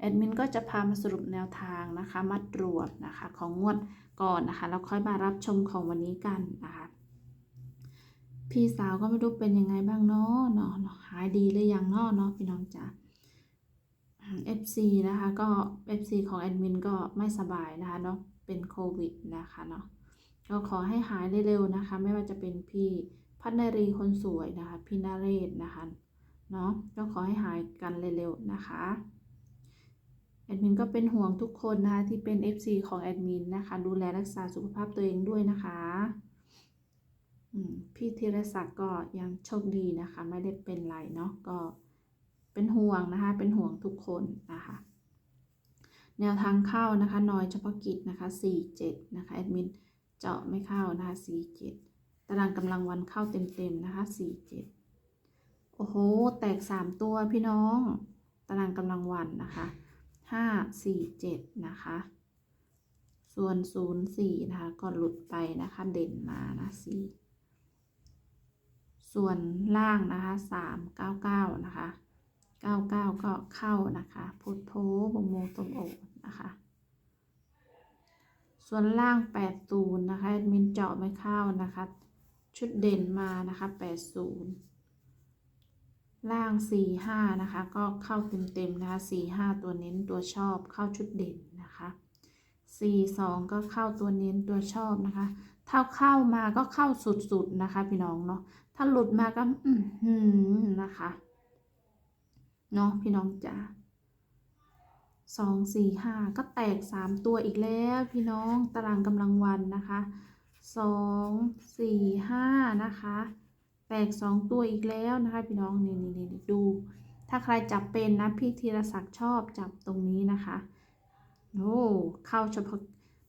แอดมินก็จะพามาสรุปแนวทางนะคะมัดรวมนะคะของงวดก่อนนะคะแล้วค่อยมารับชมของวันนี้กันนะคะพี่สาวก็ไม่รู้เป็นยังไงบ้างเนาะเนาะหายดีหรือยังเนาะเนาะพี่น้องจ๋า FC นะคะก็ FC ของแอดมินก็ไม่สบายนะคะเนาะเป็นโควิดนะคะเนาะก็ขอให้หายเร็วๆนะคะ ไม่ว่าจะเป็นพี่พัฒนารีคนสวยนะคะพี่นาเรศนะคะเนาะก็ขอให้หายกันเร็วๆนะคะ แอดมินก็เป็นห่วงทุกคนนะคะที่เป็น FC ของแอดมินนะคะดูแลรักษาสุขภาพตัวเองด้วยนะคะพี่ธีรศักดิ์ก็ยังโชคดีนะคะ ไม่ได้เป็นไรเนาะก็เป็นห่วงนะคะ เป็นห่วงทุกคนนะคะ แนวทางเข้านะคะน้อยเฉพาะกิจนะคะ 47 นะคะแอดมินเจาะไม่เข้านะคะ 47 ตารางกำลังวันเข้าเต็มๆนะคะ 47 โอ้โห แตก 3 ตัวพี่น้อง ตารางกำลังวันนะคะ ห้าสี่เจ็ดนะคะ ส่วนศูนย์สี่นะคะก็หลุดไปนะคะเด่นมานะสี่ส่วนล่างนะคะสามเก้าเก้านะคะเก้าเก้าก็เข้านะคะพุทโธบงโมตมโอนะคะ ส่วนล่างแปดศูนย์นะคะแอดมินเจาะไม่เข้านะคะ ชุดเด่นมานะคะแปดศูนย์ ล่างสี่ห้านะคะ ก็เข้าเต็มๆนะคะสี่ห้าตัวเน้นตัวชอบเข้าชุดเด่นนะคะสี่สองก็เข้าตัวเน้นตัวชอบนะคะ ถ้าเข้ามาก็เข้าสุดๆนะคะ พี่น้องเนาะ ถ้าหลุดมาก็อือหือนะคะ เนาะพี่น้องจ๋าสองสี่ห้าก็แตกสามตัวอีกแล้วพี่น้องตารางกำลังวันนะคะสองสี่ห้านะคะ แตกสองตัวอีกแล้วนะคะพี่น้องนี่นี่นี่ดู ถ้าใครจับเป็นนะพี่ธีรศักดิ์ชอบจับตรงนี้นะคะโอ้เข้าเฉพาะ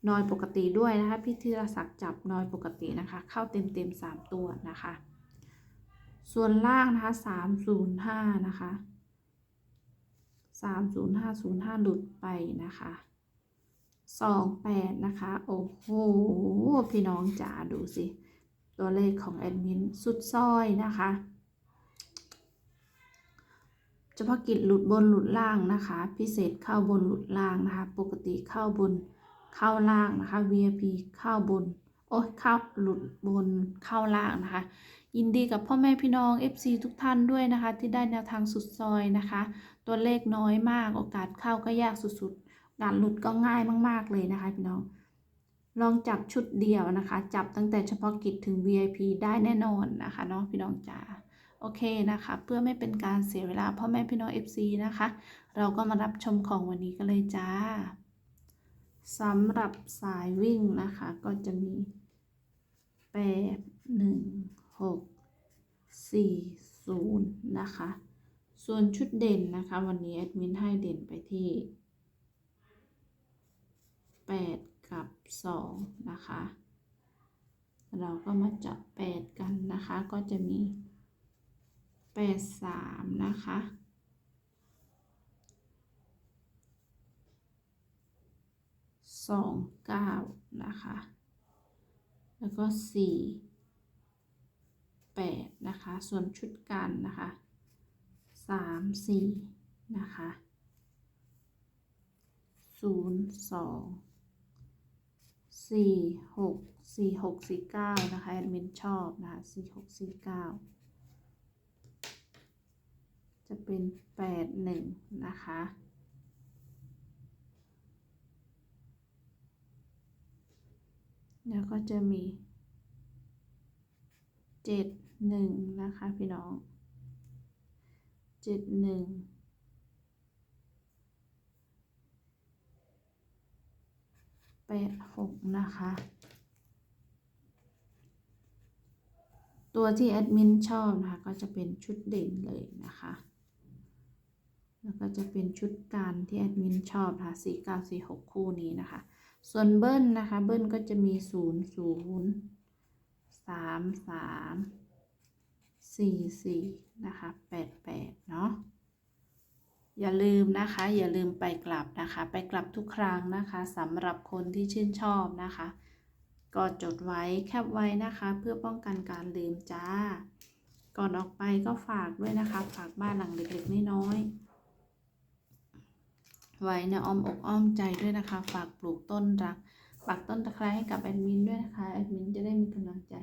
นอยปกติด้วยนะคะพี่ธีรศักดิ์จับนอยปกตินะคะ เข้าเต็มเต็มสามตัวนะคะ ส่วนล่างนะคะสามศูนย์ห้านะคะสามศูนย์ห้าศูนย์ห้าหลุดไปนะคะสองแปดนะคะ โอ้โหพี่น้องจ๋าดูสิ ตัวเลขของแอดมินสุดซอยนะคะเฉพาะกิจหลุดบนหลุดล่างนะคะ พิเศษเข้าบนหลุดล่างนะคะ ปกติเข้าบนเข้าล่างนะคะ VIP เข้าบนโอ้ยเข้าหลุดบนเข้าล่างนะคะ ยินดีกับพ่อแม่พี่น้อง FC ทุกท่านด้วยนะคะ ที่ได้แนวทางสุดซอยนะคะ ตัวเลขน้อยมากโอกาสเข้าก็ยากสุดๆการหลุดก็ง่ายมาก ๆเลยนะคะพี่น้อง ลองจับชุดเดียวนะคะ จับตั้งแต่เฉพาะกิจถึง VIP ได้แน่นอนนะคะเนาะพี่น้องจ๋าโอเคนะคะ เพื่อไม่เป็นการเสียเวลาพ่อแม่พี่น้อง FC นะคะ เราก็มารับชมของวันนี้กันเลยจ้าสำหรับสายวิ่งนะคะ ก็จะมี 8 1 6 4 0 นะคะ ส่วนชุดเด่นนะคะ วันนี้แอดมินให้เด่นไปที่ 8 กับ 2 นะคะ เราก็มาจับ8กันนะคะ ก็จะมี 8 3 นะคะ2 9นะคะ แล้วก็4 8นะคะ ส่วนชุดกันนะคะ3 4นะคะ0 2สี่ สี่หกสี่หกสี่เก้านะคะแอดมินชอบนะคะสี่หกสี่เก้าจะเป็นแปดหนึ่งนะคะแล้วก็จะมีเจ็ดหนึ่งนะคะพี่น้องเจ็ดหนึ่ง ปดหกนะคะ ตัวที่แอดมินชอบนะคะ ก็จะเป็นชุดเด่นเลยนะคะ แล้วก็จะเป็นชุดการที่แอดมินชอบนะคะสี่เก้าสี่หกคู่นี้นะคะ ส่วนเบิ้ลนะคะ เบิ้ลก็จะมีศูนย์ศูนย์สามสามสี่สี่นะคะแปดแปดเนาะ อย่าลืมนะคะ อย่าลืมไปกลับนะคะ ไปกลับทุกครั้งนะคะสำหรับคนที่ชื่นชอบนะคะ ก็จดไว้แคปไว้นะคะ เพื่อป้องกันการลืมจ้า ก่อนออกไปก็ฝากด้วยนะคะ ฝากบ้านหลังเล็กๆน้อยๆไว้ในอ้อมอกอ้อมใจด้วยนะคะ ฝากปลูกต้นรักปักต้นตะไคร้ให้กับแอดมินด้วยนะคะแอดมินจะได้มีกำลังใจ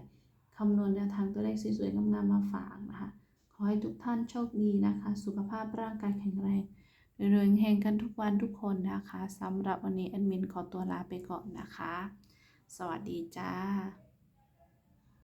คำนวณแนวทางตัวเลขสวยๆงามๆมาฝากนะคะ ขอให้ทุกท่านโชคดีนะคะ สุขภาพร่างกายแข็งแรงรวยๆเฮงกันทุกวันทุกคนนะคะสำหรับวันนี้แอดมินขอตัวลาไปก่อนนะคะ สวัสดีจ้า